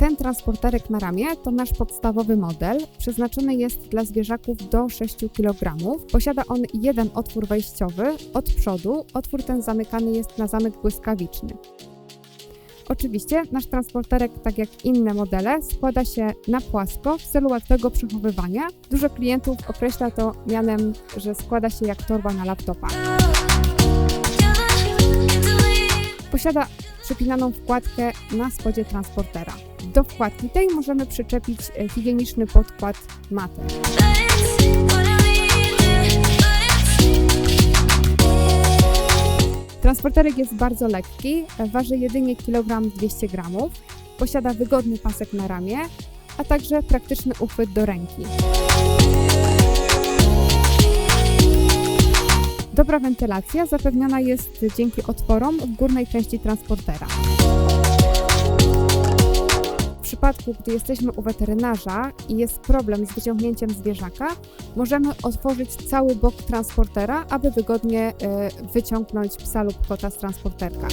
Ten transporterek na ramię to nasz podstawowy model. Przeznaczony jest dla zwierzaków do 6 kg. Posiada on jeden otwór wejściowy od przodu. Otwór ten zamykany jest na zamek błyskawiczny. Oczywiście nasz transporterek, tak jak inne modele, składa się na płasko w celu łatwego przechowywania. Dużo klientów określa to mianem, że składa się jak torba na laptopa. Posiada przypinaną wkładkę na spodzie transportera. Do wkładki tej możemy przyczepić e, higieniczny podkład matę. Transporterek jest bardzo lekki, e, waży jedynie 1 200 g, posiada wygodny pasek na ramię, a także praktyczny uchwyt do ręki. Dobra wentylacja zapewniona jest dzięki otworom w górnej części transportera. W przypadku, gdy jesteśmy u weterynarza i jest problem z wyciągnięciem zwierzaka, możemy otworzyć cały bok transportera, aby wygodnie e, wyciągnąć psa lub kota z transporterka.